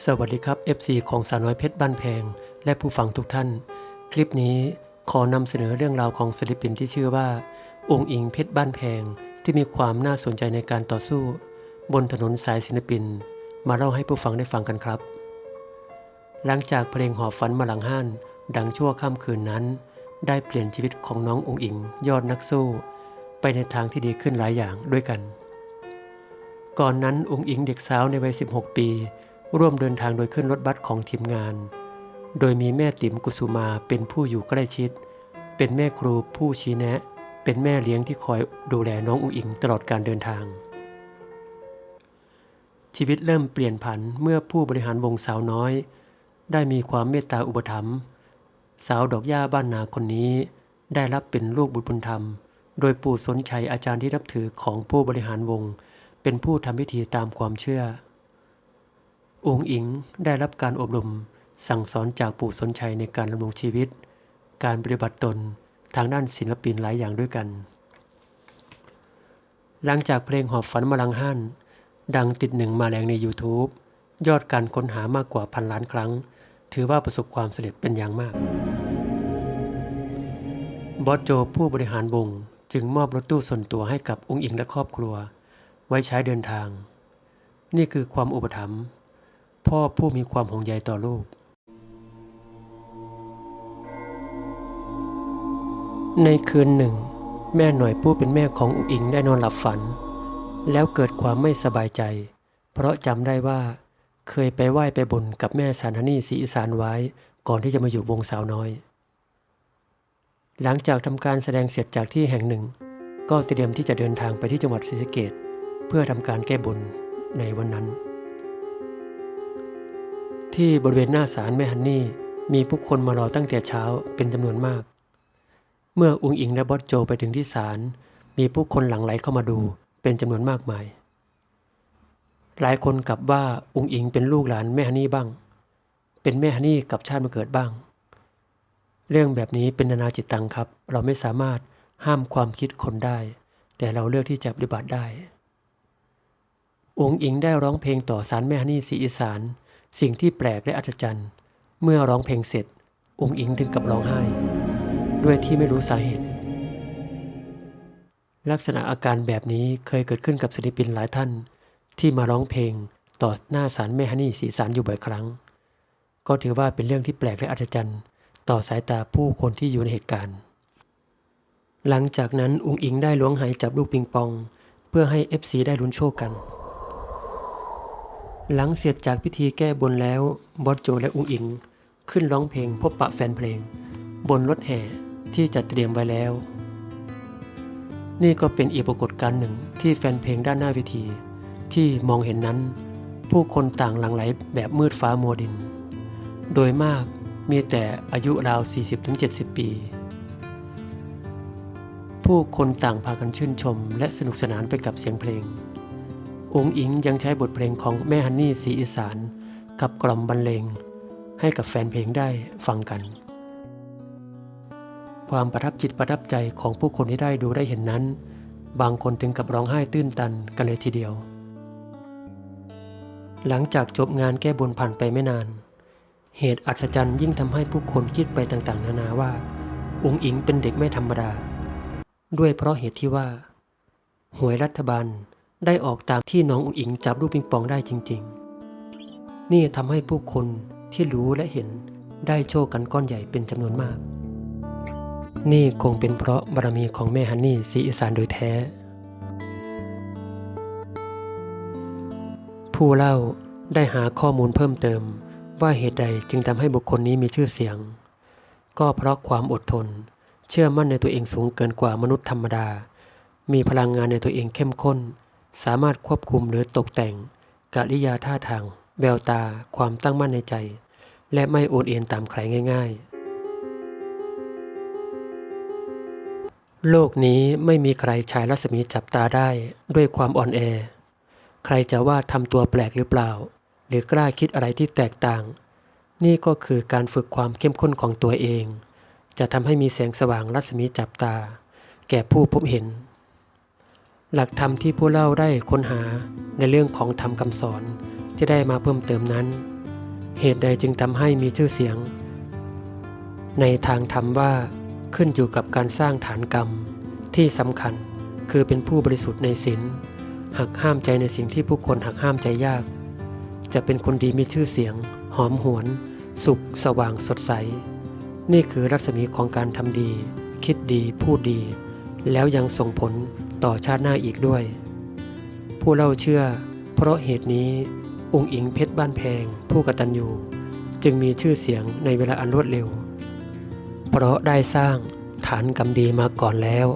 สวัสดีครับ FC ของสาวน้อยเพชรบ้านแพง และผู้ฟังทุกท่าน คลิปนี้ขอนำเสนอเรื่องราวของศิลปินที่ชื่อว่า องค์อิงเพชรบ้านแพง ที่มีความน่าสนใจในการต่อสู้ บนถนนสายศิลปิน มาเล่าให้ผู้ฟังได้ฟังกันครับ หลังจากเพลงหอบฝันมาหลังห้าน ดังชั่วค่ำคืนนั้น ได้เปลี่ยนชีวิตของน้ององค์อิงยอดนักสู้ ไปในทางที่ดีขึ้นหลายอย่างด้วยกัน ก่อนนั้นองค์อิงเด็กสาวในวัย16 ปี ร่วมเดินทางโดยขึ้นรถบัสของทีมงาน โดยมีแม่ติ๋มกุสุมาเป็นผู้อยู่ใกล้ชิด เป็นแม่ครูผู้ชี้แนะ เป็นแม่เลี้ยงที่คอยดูแลน้ององค์อิงตลอดการเดินทาง ชีวิตเริ่มเปลี่ยนผันเมื่อผู้บริหารวงสาวน้อย ได้มีความเมตตาอุปถัมภ์สาวดอกย่าบ้านนาคนนี้ ได้รับเป็นลูกบุตรบุญธรรม โดยปู่สนชัยอาจารย์ที่นับถือของผู้บริหารวง เป็นผู้ทำพิธีตามความเชื่อ องค์อิงได้รับการอบรมสั่งสอนจากปู่สนชัยในการดำรงชีวิต การปฏิบัติตนทางด้านศิลปินหลายอย่างด้วยกัน หลังจากเพลงหอบฝันมาลังห้านดังติดหนึ่งมาแรงใน YouTube ยอดการค้นหามากกว่าพันล้านครั้ง ถือว่าประสบความสำเร็จเป็นอย่างมาก บอสโจผู้บริหารวงจึงมอบรถตู้ส่วนตัวให้กับองค์อิงและครอบครัว ไว้ใช้เดินทาง นี่คือความอุปถัมภ์ พ่อผู้มีความห่วงใยต่อลูก ในคืนหนึ่ง แม่หน่อยผู้เป็นแม่ของอุ๋งอิงได้นอนหลับฝัน แล้วเกิดความไม่สบายใจ เพราะจำได้ว่า เคยไปไหว้ไปบนกับแม่สารนีศรีอีสานไว้ก่อนที่จะมาอยู่วงสาวน้อย หลังจากทำการแสดงเสร็จจากที่แห่งหนึ่ง ก็เตรียมที่จะเดินทางไปที่จังหวัดศรีสะเกษเพื่อทำการแก้บนในวันนั้น ที่บริเวณหน้าศาลแม่ฮันนี่มีผู้คนมารอตั้งแต่เช้าเป็นจำนวนมาก เมื่ออุงอิงและบอสโจไปถึงที่ศาลมีผู้คนหลั่งไหลเข้ามาดูเป็นจำนวนมากมาย หลายคนกลับว่าอุงอิงเป็นลูกหลานแม่ฮันนี่บ้าง เป็นแม่ฮันนี่กับชาติมาเกิดบ้าง เรื่องแบบนี้เป็นนานาจิตตังครับ เราไม่สามารถห้ามความคิดคนได้ แต่เราเลือกที่จะปฏิบัติได้องค์อิงได้ร้องเพลงต่อสารแม่ฮันนี่สีอีสาน สิ่งที่แปลกและอัศจรรย์ เมื่อร้องเพลงเสร็จ องค์อิงถึงกับร้องไห้ ด้วยที่ไม่รู้สาเหตุ ลักษณะอาการแบบนี้เคยเกิดขึ้นกับศิลปินหลายท่าน ที่มาร้องเพลงต่อหน้าสารแม่ฮันนี่สีสารอยู่บ่อยครั้ง ก็ถือว่าเป็นเรื่องที่แปลกและอัศจรรย์ ต่อสายตาผู้คนที่อยู่ในเหตุการณ์ หลังจากนั้นองค์อิงได้ล้วงหายจับลูกปิงปอง เพื่อให้ FC ได้ลุ้นโชคกัน หลังเสร็จจากพิธีแก้บนแล้วบอสโจและอุงอิง ขึ้นร้องเพลงพบปะแฟนเพลง บนรถแห่ที่จัดเตรียมไว้แล้ว นี่ก็เป็นอีกปรากฏการณ์หนึ่งที่แฟนเพลงด้านหน้าเวที ที่มองเห็นนั้น ผู้คนต่างหลั่งไหลแบบมืดฟ้ามัวดิน โดยมากมีแต่อายุราว 40-70 ปี ผู้คนต่างพากันชื่นชมและสนุกสนานไปกับเสียงเพลง องค์อิงยังใช้บทเพลงของแม่ฮันนี่สีอีสานกับกล่อมบรรเลง ให้กับแฟนเพลงได้ฟังกัน ความประทับจิตประทับใจของผู้คนที่ได้ดูได้เห็นนั้น บางคนถึงกับร้องไห้ตื้นตันกันเลยทีเดียว หลังจากจบงานแก้บนผ่านไปไม่นาน เหตุอัศจรรย์ยิ่งทำให้ผู้คนคิดไปต่างๆ นานาว่า องค์อิงเป็นเด็กไม่ธรรมดา ด้วยเพราะเหตุที่ว่า หวยรัฐบาล ได้ออกตามที่น้องอุ๋งอิงจับลูกปิงปองได้จริง ๆ นี่ทำให้ผู้คนที่รู้และเห็นได้โชคกันก้อนใหญ่เป็นจำนวนมาก นี่คงเป็นเพราะบารมีของแม่ฮันนี่สีอีสานโดยแท้ ผู้เล่าได้หาข้อมูลเพิ่มเติม ว่าเหตุใดจึงทำให้บุคคลนี้มีชื่อเสียง ก็เพราะความอดทน เชื่อมั่นในตัวเองสูงเกินกว่ามนุษย์ธรรมดา มีพลังงานในตัวเองเข้มข้น สามารถควบคุมหรือตกแต่งกริยาท่าทาง แววตา ความตั้งมั่นในใจ และไม่โอนเอ็นตามใครง่าย ๆ โลกนี้ไม่มีใครฉายรัศมีจับตาได้ด้วยความอ่อนแอ ใครจะว่าทำตัวแปลกหรือเปล่า หรือกล้าคิดอะไรที่แตกต่าง นี่ก็คือการฝึกความเข้มข้นของตัวเอง จะทำให้มีแสงสว่างรัศมีจับตา แก่ผู้พบเห็น หลักธรรมที่ผู้เล่าได้ค้นหาในเรื่องของธรรมคำสอนที่ได้มาเพิ่มเติมนั้น เหตุใดจึงทำให้มีชื่อเสียง ในทางธรรมว่าขึ้นอยู่กับการสร้างฐานกรรมที่สำคัญคือเป็นผู้บริสุทธิ์ในศีลหักห้ามใจในสิ่งที่ผู้คนหักห้ามใจยาก จะเป็นคนดีมีชื่อเสียง หอมหวน สุขสว่างสดใส นี่คือรัศมีของการทำดี คิดดีพูดดี แล้วยังส่งผล ต่อชาติหน้าอีกด้วย ผู้เล่าเชื่อ เพราะเหตุนี้องค์อิงเพชรบ้านแพง ผู้กตัญญูจึงมีชื่อเสียงในเวลาอันรวดเร็ว เพราะได้สร้างฐานกรรมดีมาก่อนแล้ว